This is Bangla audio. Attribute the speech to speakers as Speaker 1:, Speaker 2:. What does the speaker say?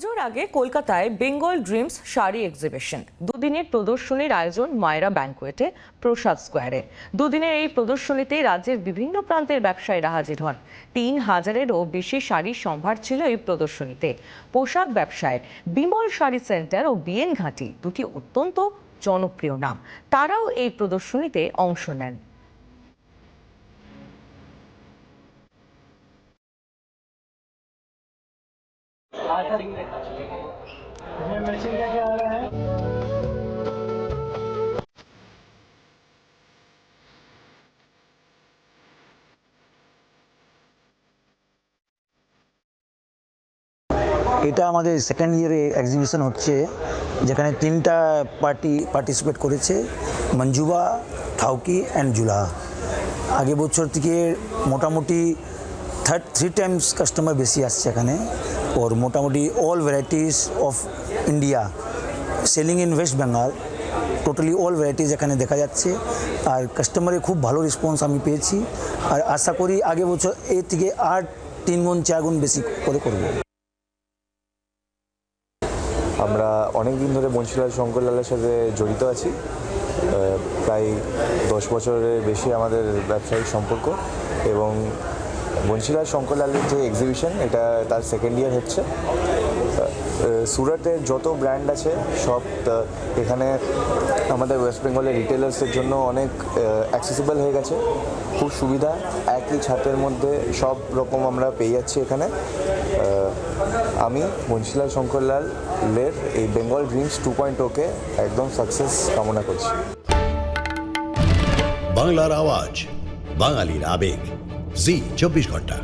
Speaker 1: পুজোর আগে কলকাতায় বেঙ্গল ড্রিমস শাড়ি এক্সিবিশন দুদিনের প্রদর্শনীর আয়োজন মায়রা ব্যাংকোয়েটে প্রসাদ স্কোয়ারে দুদিনের এই প্রদর্শনীতে রাজ্যের বিভিন্ন প্রান্তের ব্যবসায়ীরা হাজির হন। তিন হাজারেরও বেশি শাড়ির সম্ভার ছিল এই প্রদর্শনীতে। পোশাক ব্যবসায় বিমল শাড়ি সেন্টার ও বিএন ঘাঁটি দুটি অত্যন্ত জনপ্রিয় নাম। তারাও এই প্রদর্শনীতে অংশ নেন।
Speaker 2: मैचिंग क्या क्या आ रहा है
Speaker 3: এটা আমাদের সেকেন্ড ইয়ারে এক্সিবিশন হচ্ছে যেখানে তিনটা পার্টি পার্টিসিপেট করেছে মঞ্জুবা ঠাউকি অ্যান্ড জুলা আগে বছর থেকে মোটামুটি থার্ড থ্রি টাইমস কাস্টমার বেশি আসছে এখানে ওর মোটামুটি all varieties of India selling in West Bengal totally all varieties এখানে দেখা যাচ্ছে। আর কাস্টমারের খুব ভালো রেসপন্স আমি পেয়েছি। আর আশা করি আগে বছর এর থেকে আর তিন গুণ, চার গুণ বেশি করে করব।
Speaker 4: আমরা অনেক দিন ধরে বংশীলাল শঙ্করলালের সাথে জড়িত আছি। প্রায় দশ বছরের বেশি আমাদের ব্যবসায়িক সম্পর্ক এবং বংশীলাল শঙ্করলালের যে এক্সিবিশন এটা তার সেকেন্ড ইয়ার হচ্ছে। আহ, সুরাটে যত ব্র্যান্ড আছে সব এখানে আমাদের ওয়েস্ট বেঙ্গলের রিটেলার্সের জন্য অনেক অ্যাক্সেসিবল হয়ে গেছে। খুব সুবিধা একই ছাতের মধ্যে সব রকম আমরা পেয়ে যাচ্ছি এখানে। আমি বংশীলাল শঙ্করলালের এই Bengal dreams two point okay একদম সাকসেস কামনা করছি।
Speaker 5: বাংলার আওয়াজ বাঙালির আবেগ। জি চব্বিশ ঘণ্টা।